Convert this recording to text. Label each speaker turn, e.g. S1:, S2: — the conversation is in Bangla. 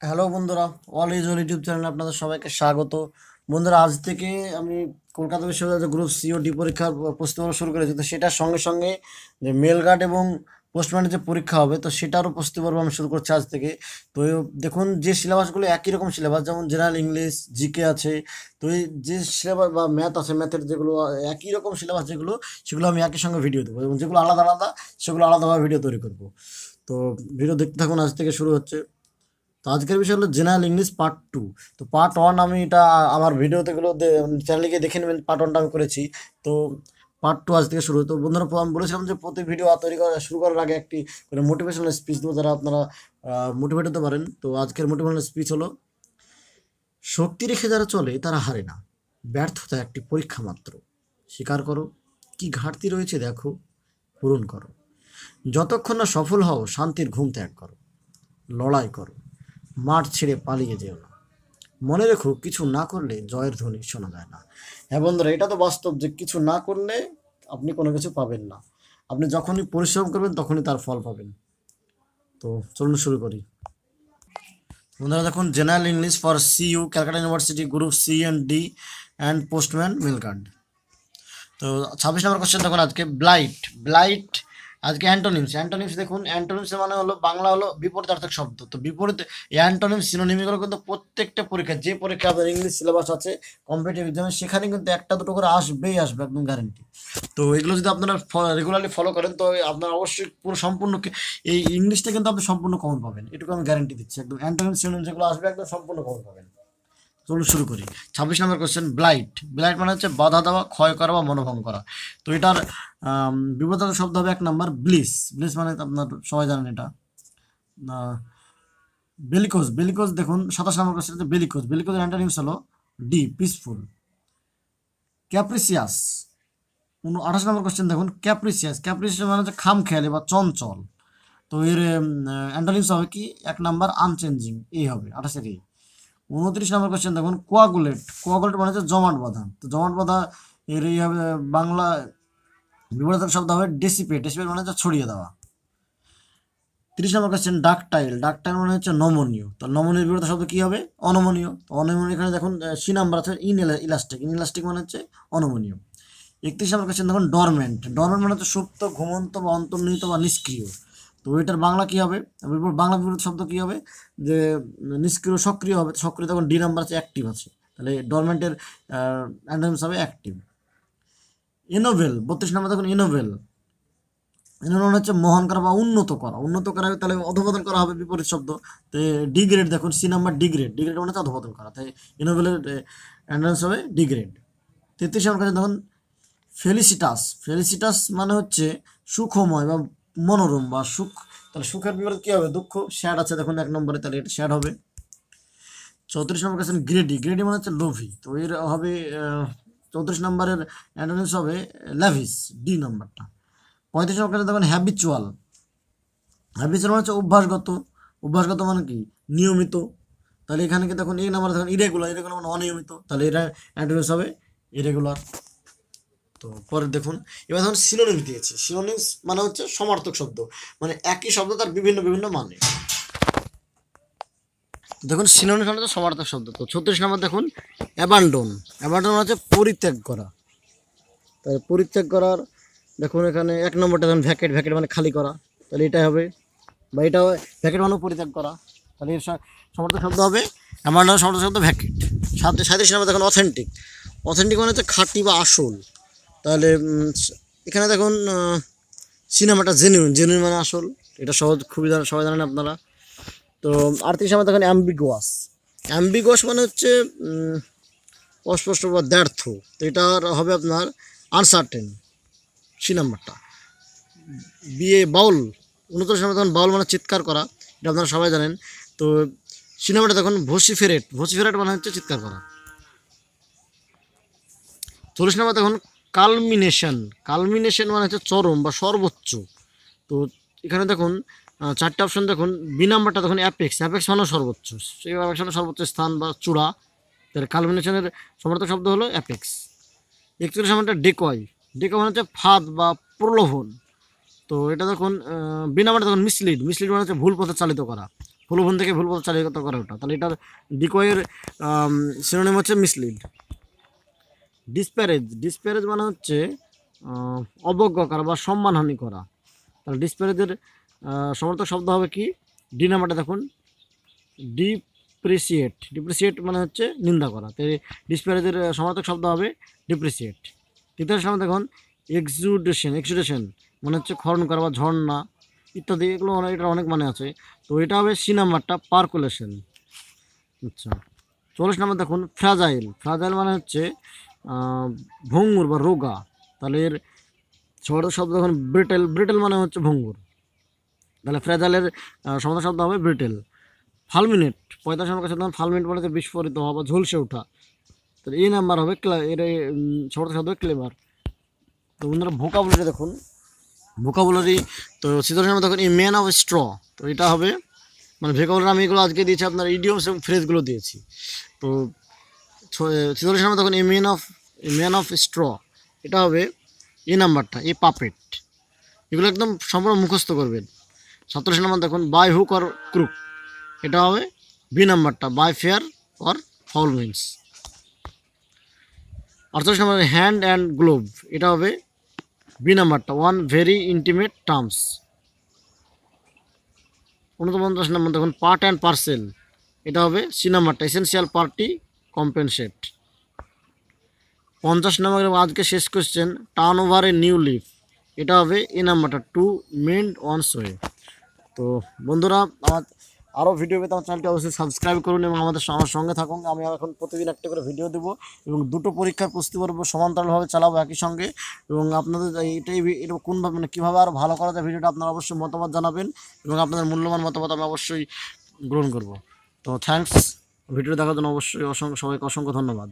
S1: হ্যালো বন্ধুরা অল ইজ অল ইউটিউব চ্যানেলে আপনাদের সবাইকে স্বাগত। বন্ধুরা, আজ থেকে আমি কলকাতা বিশ্ববিদ্যালয়ের গ্রুপ সিও ডি পরীক্ষার প্রস্তুতি শুরু করেছি। তো সেটার সঙ্গে সঙ্গে যে মেল গার্ড এবং পোস্টম্যানের যে পরীক্ষা হবে, তো সেটারও প্রস্তুতি পর্ব আমি শুরু করছি আজ থেকে। তো দেখুন, যে সিলেবাসগুলো একই রকম সিলেবাস যেমন জেনারেল ইংলিশ জিকে আছে, তো এই যে সিলেবাস বা ম্যাথ আছে ম্যাথের যেগুলো, একই রকম সিলেবাস যেগুলো, সেগুলো আমি একই সঙ্গে ভিডিও দেবো এবং যেগুলো আলাদা আলাদা, সেগুলো আলাদাভাবে ভিডিও তৈরি করব। তো ভিডিও দেখতে থাকুন, আজ থেকে শুরু হচ্ছে। তো আজকের বিষয় হলো জেনারেল ইংলিশ পার্ট টু। তো পার্ট ওয়ান আমি এটা আমার ভিডিওতে গুলো চ্যানেলে গিয়ে দেখে নেবেন, পার্ট ওয়ানটা আমি করেছি। তো পার্ট টু আজ থেকে শুরু। তো বন্ধুরা আমি বলেছিলাম যে প্রতি ভিডিও তৈরি করা শুরু করার আগে একটি করে মোটিভেশনাল স্পিচ দেবো, যারা আপনারা মোটিভেট হতে পারেন। তো আজকের মোটিভেশনাল স্পিচ হলো, শক্তি রেখে যারা চলে, তারা হারে না। ব্যর্থতা একটি পরীক্ষা মাত্র। স্বীকার করো, কি ঘাটতি রয়েছে দেখো, পূরণ করো। যতক্ষণ না সফল হও, শান্তির ঘুম ত্যাগ করো। লড়াই করো। মাঠ ছেড়ে পালিয়ে যেও না। মনে রেখো, কিছু না করলে জয়ের ধ্বনি শোনা যায় না। হ্যাঁ বন্ধুরা, এটা তো বাস্তব যে কিছু না করলে আপনি কোনো কিছু পাবেন না। আপনি যখনই পরিশ্রম করবেন, তখনই তার ফল পাবেন। তো চলুন শুরু করি। বন্ধুরা, দেখুন, general English for CU, Calcutta University group C and D and postman mail card তো ছাব্বিশ নম্বর কোশ্চেন, দেখুন, আজকে ব্লাইট। ব্লাইট আজকে অ্যান্টোনিমস। অ্যান্টোনিমস দেখুন, অ্যান্টোনিমস মানে হলো, বাংলা হলো বিপরীতার্থক শব্দ। তো বিপরীত অ্যান্টোনিমস সিনোনিমিগুলো কিন্তু প্রত্যেকটা পরীক্ষা যে পরীক্ষা আপনার ইংলিশ সিলেবাস আছে কম্পিটিটিভ এক্সামে সেখানে কিন্তু একটা দুটো করে আসবেই আসবে, একদম গ্যারেন্টি তো এগুলো যদি আপনারা রেগুলারলি ফলো করেন, তো আপনারা অবশ্যই পুরো সম্পূর্ণ এই ইংলিশটা কিন্তু আপনি সম্পূর্ণ কমন পাবেন। এটুকু আমি গ্যারেন্টি দিচ্ছি। একদম অ্যান্টোনিমস সিনোনিমস যেগুলো আসবে, একদম সম্পূর্ণ কমন পাবেন। চলুন শুরু করি। ছাব্বিশ নম্বর কোশ্চেন ব্লাইট ব্লাইট মানে হচ্ছে বাধা দেওয়া, ক্ষয় করা বা মনোভঙ্গ করা। তো এটার বিপদাত শব্দ হবে এক নাম্বার ব্লিস ব্লিস মানে আপনার সবাই জানেন এটা। বেলিকোজ বেলিকোজ দেখুন, সাতাশ নম্বর কোশ্চেন হচ্ছে বেলিকোজ বেলিকোজ অ্যান্টানিমস হলো ডি পিসফুল ক্যাপ্রিসিয়াস আঠাশ নম্বর কোশ্চেন দেখুন ক্যাপ্রিসিয়াস ক্যাপ্রিসিয়াস মানে হচ্ছে খাম খেয়ালি বা চঞ্চল। তো এর অ্যান্টানিমস হবে কি? এক নাম্বার আনচেঞ্জিং এই হবে, আঠাশের এই উনত্রিশ নম্বর কোশ্চেন দেখুন কোয়াগুলেট কোয়াগুলেট মানে হচ্ছে জমাট বাঁধা। তো জমাট বাঁধা, এর এই হবে বাংলা বিপরীত শব্দ হবে ডেসিপেট ডেসিপেট মানে হচ্ছে ছড়িয়ে দেওয়া। তিরিশ নম্বর কোশ্চেন ডাকটাইল ডাকটাইল মানে হচ্ছে নমনীয়। তো নমনীয় বিপরীত শব্দ কি হবে? অনমনীয়। তো অনমনীয় এখানে দেখুন সি নাম্বার আছে ইন ইলাস্টিক ইন ইলাস্টিক মানে হচ্ছে অনমনীয়। একত্রিশ নম্বর কোশ্চেন দেখুন ডরমেন্ট ডরমেন্ট মানে হচ্ছে সুপ্ত, ঘুমন্ত বা অন্তর্নিহিত বা নিষ্ক্রিয়। তো এটার বাংলা কি হবে? বাংলা বিপরীত শব্দ কি হবে? যে নিষ্ক্রিয়, সক্রিয় হবে, সক্রিয় তখন ডি নাম্বার আছে অ্যাক্টিভ আছে। তাহলে ডরমেন্টের অ্যান্ডামস হবে অ্যাক্টিভ। ইনোভেল বত্রিশ নাম্বার দেখুন ইনোভেল ইনোভেল হচ্ছে মহান করা বা উন্নত করা। উন্নত করা হবে তাহলে অধপতন করা হবে বিপরীত শব্দ। তো ডিগ্রেড দেখুন, সি নাম্বার ডিগ্রেড। ডিগ্রেড মানে হচ্ছে অধপতন করা। তাই ইনোভেলের অ্যান্ডামস হবে ডিগ্রেড। তেত্রিশ নম্বর কাছে দেখুন, ফেলিসিটাস। ফেলিসিটাস মানে হচ্ছে সুখময় বা মনোরম বা সুখ, তাহলে সুখের বিপরীত কী হবে? দুঃখ শ্যাড আছে, দেখুন এক নম্বরে, তাহলে এটা শ্যাড হবে। চৌত্রিশ নম্বর কাছে গ্রেডি গ্রেডি মানে হচ্ছে লোভি। তো এর হবে চৌত্রিশ নম্বরের অ্যান্টোনিমস হবে ল্যাভিস ডি নম্বরটা। পঁয়ত্রিশ নম্বর কাছে দেখুন হ্যাবিচুয়াল হ্যাবিচুয়াল মানে হচ্ছে অভ্যাসগত। অভ্যাসগত মানে কি? নিয়মিত। তাহলে এখানে কি দেখুন, এই নাম্বার দেখুন ইরেগুলার ইরেগুলার মানে অনিয়মিত। তাহলে এটা অ্যান্টোনিমস হবে ইরেগুলার তো পরে দেখুন। এবার ধরুন সিনোনিম দিয়েছে। সিনোনিমস মানে হচ্ছে সমার্থক শব্দ। মানে একই শব্দ তার বিভিন্ন বিভিন্ন মানে। দেখুন সিনোনিম মানে হচ্ছে সমার্থক শব্দ। তো ছত্রিশ নম্বর দেখুন অ্যাবান্ডন অ্যাবান্ডন হচ্ছে পরিত্যাগ করা। তাহলে পরিত্যাগ করার, দেখুন এখানে এক নম্বরটা ধরুন ভ্যাকেট ভ্যাকেট মানে খালি করা। তাহলে এটাই হবে। বা এটা ভ্যাকেট মানেও পরিত্যাগ করা। তাহলে এর সমার্থক শব্দ হবে অ্যাবান্ডন সমার্থক শব্দ ভ্যাকেট সাত সাঁত্রিশ নম্বর দেখুন অথেন্টিক অথেন্টিক মানে হচ্ছে খাঁটি বা আসল। তাহলে এখানে দেখুন সিনেমাটা জেনুইন জেনুইন মানে আসল। এটা সহজ, খুবই সবাই জানেন আপনারা। তো আটত্রিশ সময় দেখুন অ্যাম্বিগোয়াস অ্যাম্বিগোয়াস মানে হচ্ছে অস্পষ্ট বা দ্ব্যর্থ তো এটার হবে আপনার আনসার্টেন সি নাম্বারটা বিয়ে, বাউল। উনত্রিশ নম্বর তখন বাউল মানে চিৎকার করা। এটা আপনারা সবাই জানেন। তো সি নাম্বারটা দেখুন ভসিফেরেট ভসিফেরেট মানে হচ্ছে চিৎকার করা। চল্লিশ নম্বর দেখুন কালমিনেশন। কালমিনেশন মানে হচ্ছে চরম বা সর্বোচ্চ। তো এখানে দেখুন চারটে অপশন দেখুন বি নাম্বারটা দেখুন অ্যাপেক্স অ্যাপেক্স মানে সর্বোচ্চ। সেই অ্যাপেক্স মানে সর্বোচ্চ স্থান বা চূড়া। তাহলে কালমিনেশনের সমর্থক শব্দ হলো অ্যাপেক্স একচল্লিশ নাম্বারটা ডেকয় ডেকয় মানে হচ্ছে ফাঁদ বা প্রলোভন। তো এটা দেখুন বি নাম্বারটা দেখুন মিসলিড মিসলিড মানে হচ্ছে ভুল পথে চালিত করা। প্রলোভন থেকে ভুল পথে চালিত করা ওটা। তাহলে এটার ডিকয়ের সিনোনিম হচ্ছে মিসলিড ডিসপ্যারেজ ডিসপ্যারেজ মানে হচ্ছে অবজ্ঞা করা বা সম্মানহানি করা। তাহলে ডিসপ্যারেজের সমর্থক শব্দ হবে কি? ডি নাম্বারটা দেখুন ডিপ্রিসিয়েট ডিপ্রিসিয়েট মানে হচ্ছে নিন্দা করা। তাই ডিসপ্যারেজের সমর্থক শব্দ হবে ডিপ্রিসিয়েট তৃতীয় সময় দেখুন এক্সুডেশন এক্সুডেশন মানে হচ্ছে খরণ করা বা ঝর্ণা ইত্যাদি, এগুলো এটার অনেক মানে আছে। তো এটা হবে সি নাম্বারটা পার্কুলেশন আচ্ছা চল্লিশ নাম্বার দেখুন ফ্রাজাইল ফ্রাজাইল মানে হচ্ছে ভঙ্গুর বা রোগা, তাহলে এর শব্দ শব্দ দেখুন ব্রিটেল ব্রিটেল মানে হচ্ছে ভঙ্গুর। তাহলে ফ্রাজাইলের সমাধান শব্দ হবে ব্রিটেল। ফালমিনেট, পঁয়তাল্লিশ নম্বর কাছে দেখুন ফালমিনেট মানে হচ্ছে বিস্ফোরিত হওয়া বা ঝলসে ওঠা। তাহলে এই নাম্বার হবে ক্লা, এর শব্দ শব্দ ক্লেভার। তো বন্ধুরা ভোকাবুলারি দেখুন। ভোকাবুলারি তো শীতল নামে দেখুন, এই ম্যান অফ স্ট্র তো এটা হবে মানে ভোকাবুলারি আমি এগুলো আজকে দিয়েছি, আপনার ইডিয়মস এবং ফ্রেজগুলো দিয়েছি। তো শীতল নামে দেখুন, এই man of man of straw এটা হবে এ নাম্বারটা এ পাপেট এগুলো একদম সম্পূর্ণ মুখস্থ করবেন। সাতচল্লিশ নাম্বার দেখুন বাই হুক অর ক্রুক এটা হবে বি নাম্বারটা by fair or foul means আটচল্লিশ নম্বর হ্যান্ড অ্যান্ড গ্লোভ এটা হবে বি নাম্বারটা ওয়ান ভেরি ইন্টিমেট টার্মস উনপঞ্চাশ নম্বর দেখুন পার্ট অ্যান্ড পার্সেল এটা হবে সি নাম্বারটা এসেন্সিয়াল পার্টি কম্পেনসেট পঞ্চাশ নম্বর আজকে শেষ question turn over a new leaf এটা হবে এ নাম্বারটা টু মেন্ড অন সোয়ে তো বন্ধুরা, আমার আরও ভিডিও পেতে আমার চ্যানেলটি অবশ্যই সাবস্ক্রাইব করুন এবং আমাদের আমার সঙ্গে থাকুন। আমি এখন প্রতিদিন একটা করে ভিডিও দেবো এবং দুটো পরীক্ষার প্রস্তুতি পর্ব সমান্তরালভাবে চালাবো একই সঙ্গে। এবং আপনাদের এটাই এটা কোনভাবে মানে কীভাবে আরও ভালো করা যায় ভিডিওটা আপনারা অবশ্যই মতামত জানাবেন এবং আপনাদের মূল্যবান মতামত আমি অবশ্যই গ্রহণ করব। তো থ্যাঙ্কস ভিডিও দেখার জন্য অবশ্যই অসংখ্য সবাইকে অসংখ্য ধন্যবাদ।